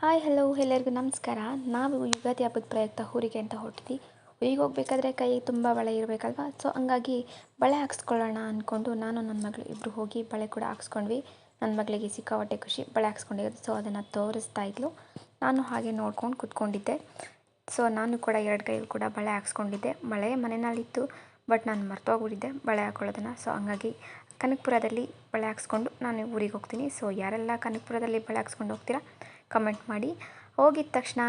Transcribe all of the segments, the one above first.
Hi hello ಎಲ್ಲರಿಗೂ ನಮಸ್ಕಾರ. ನಾವು ಯುಗಾದಿ ಹಬ್ಬದ ಪ್ರಯುಕ್ತ ಊರಿಗೆ ಅಂತ ಹೊರಟಿದ್ವಿ. ಊರಿಗೆ ಹೋಗ್ಬೇಕಾದ್ರೆ ಕೈ ತುಂಬ ಬಳೆ ಇರಬೇಕಲ್ವ? ಸೊ ಹಂಗಾಗಿ ಬಳೆ ಹಾಕ್ಸ್ಕೊಳ್ಳೋಣ ಅಂದ್ಕೊಂಡು ನಾನು ನನ್ನ ಮಗಳು ಇಬ್ಬರು ಹೋಗಿ ಬಳೆ ಕೂಡ ಹಾಕ್ಸ್ಕೊಂಡ್ವಿ. ನನ್ನ ಮಗಳಿಗೆ ಸಿಕ್ಕಾಪಟ್ಟೆ ಖುಷಿ, ಬಳೆ ಹಾಕ್ಸ್ಕೊಂಡಿರೋದು. ಸೊ ಅದನ್ನು ತೋರಿಸ್ತಾ ಇದ್ಲು. ನಾನು ಹಾಗೆ ನೋಡ್ಕೊಂಡು ಕುತ್ಕೊಂಡಿದ್ದೆ. ಸೊ ನಾನು ಕೂಡ ಎರಡು ಕೈಗೂ ಕೂಡ ಬಳೆ ಹಾಕ್ಸ್ಕೊಂಡಿದ್ದೆ. ಮಳೆ ಮನೆಯಲ್ಲಿತ್ತು ಬಟ್ ನಾನು ಮರ್ತೋಗ್ಬಿಟ್ಟಿದ್ದೆ ಬಳೆ ಹಾಕ್ಕೊಳ್ಳೋದನ್ನು. ಸೊ ಹಂಗಾಗಿ ಕನಕಪುರದಲ್ಲಿ ಬಳೆ ಹಾಕ್ಸ್ಕೊಂಡು ನಾನು ಊರಿಗೆ ಹೋಗ್ತೀನಿ. ಸೊ ಯಾರೆಲ್ಲ ಕನಕಪುರದಲ್ಲಿ ಬಳೆ ಹಾಕ್ಸ್ಕೊಂಡು ಹೋಗ್ತೀರಾ? ಕಮೆಂಟ್ ಮಾಡಿ. ಹೋಗಿದ ತಕ್ಷಣ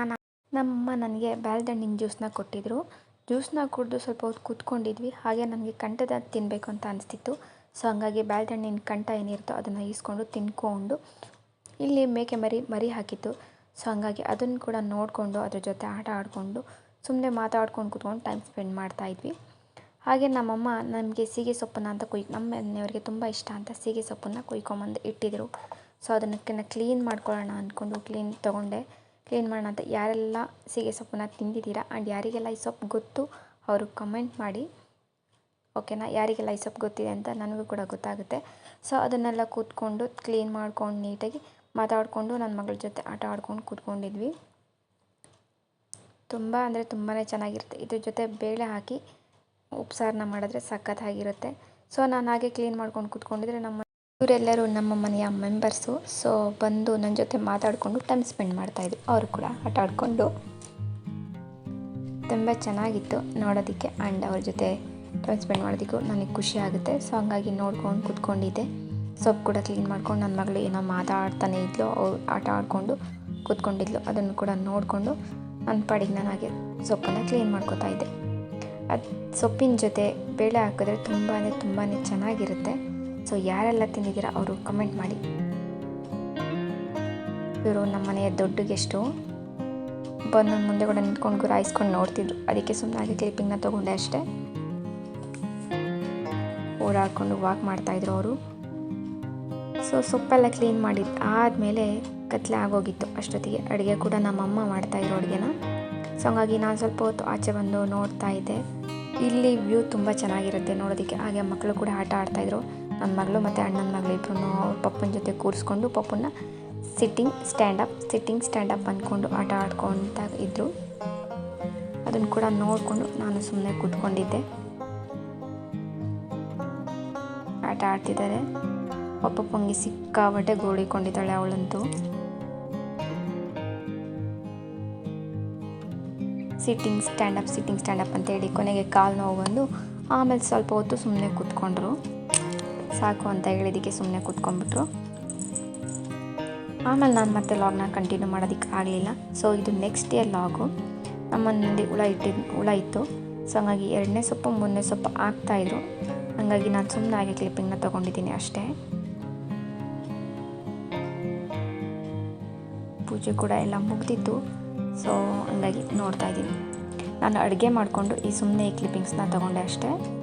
ನಮ್ಮಮ್ಮ ನನಗೆ ಬ್ಯಾಲ್ದಣ್ಣಿನ ಜ್ಯೂಸನ್ನ ಕೊಟ್ಟಿದ್ದರು ಜ್ಯೂಸನ್ನ ಕುಡಿದು ಸ್ವಲ್ಪ ಹೊತ್ತು ಕೂತ್ಕೊಂಡಿದ್ವಿ. ಹಾಗೆ ನನಗೆ ಕಂಠದ ತಿನ್ನಬೇಕು ಅಂತ ಅನಿಸ್ತಿತ್ತು. ಸೊ, ಹಂಗಾಗಿ ಬ್ಯಾಲ್ದಣ್ಣಿನ ಕಂಠ ಏನಿರುತ್ತೋ ಅದನ್ನು ಈಸ್ಕೊಂಡು ತಿನ್ಕೊಂಡು ಇಲ್ಲಿ ಮೇಕೆ ಮರಿ ಮರಿ ಹಾಕಿತ್ತು. ಸೊ, ಹಂಗಾಗಿ ಅದನ್ನು ಕೂಡ ನೋಡಿಕೊಂಡು ಅದ್ರ ಜೊತೆ ಆಟ ಆಡಿಕೊಂಡು ಸುಮ್ಮನೆ ಮಾತಾಡ್ಕೊಂಡು ಕೂತ್ಕೊಂಡು ಟೈಮ್ ಸ್ಪೆಂಡ್ ಮಾಡ್ತಾಯಿದ್ವಿ ಹಾಗೆ ನಮ್ಮಮ್ಮ ನಮಗೆ ಸೀಗೆ ಸೊಪ್ಪನ್ನು ಅಂತ ಕುಯ್, ನಮ್ಮ ಮನೆಯವರಿಗೆ ತುಂಬ ಇಷ್ಟ ಅಂತ ಸೀಗೆ ಸೊಪ್ಪನ್ನು ಕುಯ್ಕೊಂಬಂದು ಇಟ್ಟಿದ್ದರು ಸೊ ಅದನ್ನ ಕ್ಲೀನ್ ಮಾಡ್ಕೊಳ್ಳೋಣ ಅಂದ್ಕೊಂಡು ಕ್ಲೀನ್ ತೊಗೊಂಡೆ. ಕ್ಲೀನ್ ಮಾಡೋಣ ಅಂತ ಯಾರೆಲ್ಲ ಸೀಗೆ ಸೊಪ್ಪನ್ನ ತಿಂದಿದ್ದೀರಾ ಆ್ಯಂಡ್ ಯಾರಿಗೆಲ್ಲ ಈ ಸೊಪ್ಪು ಗೊತ್ತು ಅವರು ಕಮೆಂಟ್ ಮಾಡಿ. ಓಕೆನಾ ಯಾರಿಗೆಲ್ಲ ಈ ಸೊಪ್ಪು ಗೊತ್ತಿದೆ ಅಂತ ನನಗೂ ಕೂಡ ಗೊತ್ತಾಗುತ್ತೆ. ಸೊ ಅದನ್ನೆಲ್ಲ ಕೂತ್ಕೊಂಡು ಕ್ಲೀನ್ ಮಾಡ್ಕೊಂಡು ನೀಟಾಗಿ ಮಾತಾಡಿಕೊಂಡು ನನ್ನ ಮಗಳ ಜೊತೆ ಆಟ ಆಡ್ಕೊಂಡು ಕೂತ್ಕೊಂಡಿದ್ವಿ. ತುಂಬ ಅಂದರೆ ತುಂಬಾ ಚೆನ್ನಾಗಿರುತ್ತೆ. ಇದ್ರ ಜೊತೆ ಬೇಳೆ ಹಾಕಿ ಉಪ್ಸಾರನ್ನ ಮಾಡಿದ್ರೆ ಸಖತ್ತಾಗಿರುತ್ತೆ ಸೊ ನಾನು ಹಾಗೆ ಕ್ಲೀನ್ ಮಾಡ್ಕೊಂಡು ಕೂತ್ಕೊಂಡಿದ್ರೆ ನಮ್ಮ ಇವರೆಲ್ಲರೂ ನಮ್ಮ ಮನೆಯ ಮೆಂಬರ್ಸು ಸೊ ಬಂದು ನನ್ನ ಜೊತೆ ಮಾತಾಡಿಕೊಂಡು ಟೈಮ್ ಸ್ಪೆಂಡ್ ಮಾಡ್ತಾಯಿದ್ರು ಅವರು ಕೂಡ ಆಟ ಆಡಿಕೊಂಡು. ತುಂಬ ಚೆನ್ನಾಗಿತ್ತು ನೋಡೋದಕ್ಕೆ ಆ್ಯಂಡ್ ಅವ್ರ ಜೊತೆ ಟೈಮ್ ಸ್ಪೆಂಡ್ ಮಾಡೋದಕ್ಕೂ ನನಗೆ ಖುಷಿ ಆಗುತ್ತೆ. ಸೊ ಹಂಗಾಗಿ ನೋಡ್ಕೊಂಡು ಕೂತ್ಕೊಂಡಿದ್ದೆ. ಸೊಪ್ಪು ಕೂಡ ಕ್ಲೀನ್ ಮಾಡ್ಕೊಂಡು ನನ್ನ ಮಗಳು ಏನೋ ಮಾತಾಡ್ತಾನೆ ಇದ್ಲು ಅವ್ರು ಆಟ ಆಡಿಕೊಂಡು ಕೂತ್ಕೊಂಡಿದ್ಲು. ಅದನ್ನು ಕೂಡ ನೋಡಿಕೊಂಡು ನನ್ನ ಪಾಡಿಗೆ ನಾನು ಹಾಗೆ ಸೊಪ್ಪನ್ನು ಕ್ಲೀನ್ ಮಾಡ್ಕೋತಾ ಇದ್ದೆ. ಅದು ಸೊಪ್ಪಿನ ಜೊತೆ ಬೇಳೆ ಹಾಕಿದ್ರೆ ತುಂಬಾ ತುಂಬಾ ಚೆನ್ನಾಗಿರುತ್ತೆ. ಸೊ ಯಾರೆಲ್ಲ ತಿಂದಿದ್ದೀರಾ ಅವರು ಕಮೆಂಟ್ ಮಾಡಿ. ಇವರು ನಮ್ಮ ಮನೆಯ ದೊಡ್ಡ ಗೆಸ್ಟು ಬಂದು ಮುಂದೆ ಕೂಡ ನಿಂತ್ಕೊಂಡು ಗುರಾಯಿಸ್ಕೊಂಡು ನೋಡ್ತಿದ್ರು. ಅದಕ್ಕೆ ಸುಮ್ಮನೆ ಕ್ಲಿಪ್ಪಿಂಗ್ನ ತೊಗೊಂಡೆ ಅಷ್ಟೇ. ಓಡಾಡ್ಕೊಂಡು ವಾಕ್ ಮಾಡ್ತಾಯಿದ್ರು ಅವರು. ಸೊ ಸೊಪ್ಪೆಲ್ಲ ಕ್ಲೀನ್ ಮಾಡಿ ಆದಮೇಲೆ ಕತ್ಲೆ ಆಗೋಗಿತ್ತು. ಅಷ್ಟೊತ್ತಿಗೆ ಅಡುಗೆ ಕೂಡ ನಮ್ಮಮ್ಮ ಮಾಡ್ತಾಯಿದ್ರು ಅಡುಗೆನ. ಸೊ ಹಂಗಾಗಿ ನಾನು ಸ್ವಲ್ಪ ಹೊತ್ತು ಆಚೆ ಬಂದು ನೋಡ್ತಾ ಇದ್ದೆ. ಇಲ್ಲಿ ವ್ಯೂ ತುಂಬ ಚೆನ್ನಾಗಿರುತ್ತೆ ನೋಡೋದಕ್ಕೆ. ಹಾಗೆ ಮಕ್ಕಳು ಕೂಡ ಆಟ ಆಡ್ತಾಯಿದ್ರು ನನ್ನ ಮಗಳು ಮತ್ತು ಅಣ್ಣನ ಮಗಳು ಇಬ್ಬರೂ ಅವ್ರ ಪಪ್ಪನ ಜೊತೆ ಕೂರಿಸ್ಕೊಂಡು ಪಪ್ಪನ sitting stand up sitting stand up ಅಂದ್ಕೊಂಡು ಆಟ ಆಡ್ಕೊತ ಇದ್ದರು ಅದನ್ನು ಕೂಡ ನೋಡಿಕೊಂಡು ನಾನು ಸುಮ್ಮನೆ ಕೂತ್ಕೊಂಡಿದ್ದೆ. ಆಟ ಆಡ್ತಿದ್ದಾರೆ. ಪಪ್ಪಂಗೆ ಸಿಕ್ಕಾಬಟ್ಟೆ ಗೋಳಿಕೊಂಡಿದ್ದಾಳೆ ಅವಳಂತೂ. Sitting stand up sitting stand up ಅಂತೇಳಿ ಕೊನೆಗೆ ಕಾಲು ನೋವು ಬಂದು ಆಮೇಲೆ ಸ್ವಲ್ಪ ಹೊತ್ತು ಸುಮ್ಮನೆ ಕೂತ್ಕೊಂಡ್ರು. ಸಾಕು ಅಂತ ಹೇಳಿದಕ್ಕೆ ಸುಮ್ಮನೆ ಕೂತ್ಕೊಂಡ್ಬಿಟ್ರು. ಆಮೇಲೆ ನಾನು ಮತ್ತೆ ಲಾಗ್ನ ಕಂಟಿನ್ಯೂ ಮಾಡೋದಕ್ಕೆ ಆಗಲಿಲ್ಲ. ಸೊ ಇದು ನೆಕ್ಸ್ಟ್ ಇಯರ್ ಲಾಗು ನಮ್ಮಲ್ಲಿ ಹುಳ ಇಟ್ಟಿದ್ದು ಹುಳ ಇತ್ತು. ಸೊ ಹಂಗಾಗಿ ಎರಡನೇ ಸೊಪ್ಪು, ಮೂರನೇ ಸೊಪ್ಪು ಹಾಕ್ತಾಯಿದ್ರು ಹಾಗಾಗಿ ನಾನು ಸುಮ್ಮನೆ ಹಾಗೆ ಕ್ಲಿಪ್ಪಿಂಗ್ನ ತೊಗೊಂಡಿದ್ದೀನಿ ಅಷ್ಟೇ. ಪೂಜೆ ಕೂಡ ಎಲ್ಲ ಮುಗ್ದಿತ್ತು. ಸೊ ಹಂಗಾಗಿ ನೋಡ್ತಾ ಇದ್ದೀನಿ. ನಾನು ಅಡುಗೆ ಮಾಡಿಕೊಂಡು ಈ ಸುಮ್ಮನೆ ಈ ಕ್ಲಿಪ್ಪಿಂಗ್ಸ್ನ ತೊಗೊಂಡೆ ಅಷ್ಟೇ.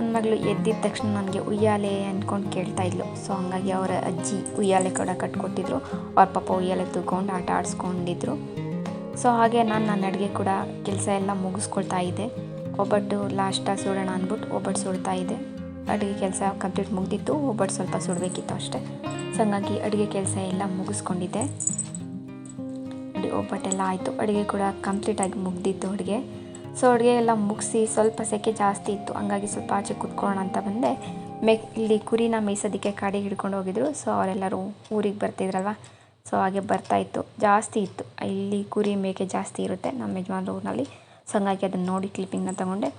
ನನ್ನ ಮಗಳು ಎದ್ದಿದ ತಕ್ಷಣ ನನಗೆ ಉಯ್ಯಾಲೆ ಅಂದ್ಕೊಂಡು ಕೇಳ್ತಾ ಇದ್ಲು. ಸೊ ಹಂಗಾಗಿ ಅವರ ಅಜ್ಜಿ ಉಯ್ಯಾಲೆ ಕೂಡ ಕಟ್ಕೊಟ್ಟಿದ್ರು. ಅವ್ರ ಪಾಪ ಉಯ್ಯಾಲೆ ತಗೊಂಡು ಆಟ ಆಡಿಸ್ಕೊಂಡಿದ್ರು. ಸೊ ಹಾಗೆ ನಾನು ನನ್ನ ಅಡುಗೆ ಕೂಡ ಕೆಲಸ ಎಲ್ಲ ಮುಗಿಸ್ಕೊಳ್ತಾ ಇದ್ದೆ. ಒಬ್ಬಟ್ಟು ಲಾಸ್ಟಾಗಿ ಸುಡೋಣ ಅಂದ್ಬಿಟ್ಟು ಒಬ್ಬಟ್ಟು ಸುಡ್ತಾ ಇದ್ದೆ. ಅಡುಗೆ ಕೆಲಸ ಕಂಪ್ಲೀಟ್ ಮುಗ್ದಿತ್ತು. ಒಬ್ಬಟ್ಟು ಸ್ವಲ್ಪ ಸುಡಬೇಕಿತ್ತು ಅಷ್ಟೇ. ಸೊ ಹಂಗಾಗಿ ಅಡುಗೆ ಕೆಲಸ ಎಲ್ಲ ಮುಗಿಸ್ಕೊಂಡಿದ್ದೆ. ಒಬ್ಬಟ್ಟೆಲ್ಲ ಆಯಿತು. ಅಡುಗೆ ಕೂಡ ಕಂಪ್ಲೀಟಾಗಿ ಮುಗ್ದಿತ್ತು ಅಡುಗೆ. ಸೊ ಅಡುಗೆ ಎಲ್ಲ ಮುಗಿಸಿ ಸ್ವಲ್ಪ ಸೆಕೆ ಜಾಸ್ತಿ ಇತ್ತು. ಹಂಗಾಗಿ ಸ್ವಲ್ಪ ಆಚೆ ಕುತ್ಕೊಳ್ಳೋಣ ಅಂತ ಬಂದೆ. ಮೇ, ಇಲ್ಲಿ ಕುರಿನ ಮೇಯ್ಸೋದಕ್ಕೆ ಕಾಡಿಗೆ ಹಿಡ್ಕೊಂಡು ಹೋಗಿದ್ರು. ಸೊ ಅವರೆಲ್ಲರೂ ಊರಿಗೆ ಬರ್ತಿದ್ರಲ್ವ? ಸೊ ಹಾಗೆ ಬರ್ತಾಯಿತ್ತು ಜಾಸ್ತಿ ಇತ್ತು. ಇಲ್ಲಿ ಕುರಿ ಮೇಕೆ ಜಾಸ್ತಿ ಇರುತ್ತೆ ನಮ್ಮ ಯಜಮಾನ್ರ ಊರಿನಲ್ಲಿ. ಸೊ ಹಂಗಾಗಿ ಅದನ್ನು ನೋಡಿ ಕ್ಲಿಪ್ಪಿಂಗ್ನ ತೊಗೊಂಡೆ.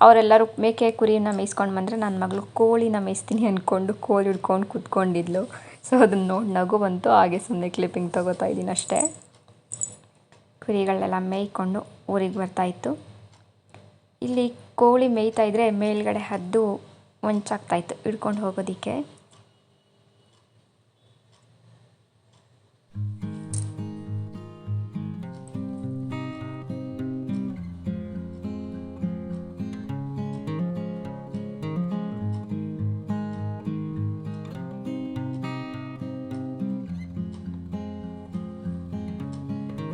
ಅವರೆಲ್ಲರೂ ಮೇಕೆ ಕುರಿನ ಮೇಯಿಸ್ಕೊಂಡು ಬಂದರೆ ನನ್ನ ಮಗಳು ಕೋಳಿನ ಮೇಯಿಸ್ತೀನಿ ಅಂದ್ಕೊಂಡು ಕೋಳಿ ಹಿಡ್ಕೊಂಡು ಕೂತ್ಕೊಂಡಿದ್ಲು. ಸೊ ಅದನ್ನು ನೋಡಿ ನಗು ಬಂತು. ಹಾಗೆ ಸುಮ್ಮನೆ ಕ್ಲಿಪ್ಪಿಂಗ್ ತೊಗೋತಾ ಇದ್ದೀನಿ ಅಷ್ಟೇ. ಕುರಿಗಳನ್ನೆಲ್ಲ ಮೇಯ್ಕೊಂಡು ಊರಿಗೆ ಬರ್ತಾಯಿತ್ತು ಇಲ್ಲಿ ಕೋಳಿ ಮೇಯ್ತಾ ಇದ್ದರೆ ಮೇಲ್ಗಡೆ ಹದ್ದು ಹೊಂಚಾಗ್ತಾಯಿತ್ತು ಹಿಡ್ಕೊಂಡು ಹೋಗೋದಕ್ಕೆ.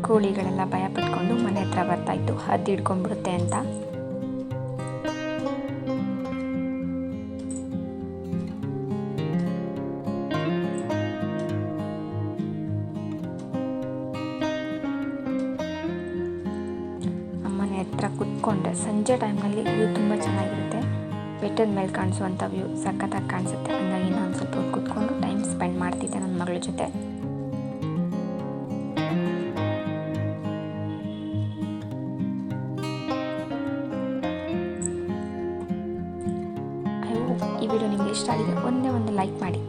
ಕೋಳಿಗಳೆಲ್ಲ ಭಯ ಪಟ್ಕೊಂಡು ಮನೆ ಹತ್ರ ಬರ್ತಾಯಿತ್ತು. ಹದ್ದು ಹಿಡ್ಕೊಂಡ್ಬಿಡುತ್ತೆ ಅಂತ. ಮನೆ ಹತ್ರ ಕುತ್ಕೊಂಡೆ ಸಂಜೆ ಟೈಮ್ನಲ್ಲಿ ವ್ಯೂ ತುಂಬ ಚೆನ್ನಾಗಿರುತ್ತೆ. ಬೆಟ್ಟದ ಮೇಲೆ ಕಾಣಿಸುವಂಥ ವ್ಯೂ ಸಖತ್ತಾಗಿ ಕಾಣಿಸುತ್ತೆ. ಹಂಗಾಗಿ ನಾನು ಸ್ವಲ್ಪ ಕೂತ್ಕೊಂಡು ಕುತ್ಕೊಂಡು ಟೈಮ್ ಸ್ಪೆಂಡ್ ಮಾಡ್ತಿದ್ದೆ ನನ್ನ ಮಗಳ ಜೊತೆ. ವಿಡಿಯೋ ನಿಮಗೆ ಇಷ್ಟ ಆಗಿದೆ ಒಂದೇ ಒಂದು ಲೈಕ್ ಮಾಡಿ.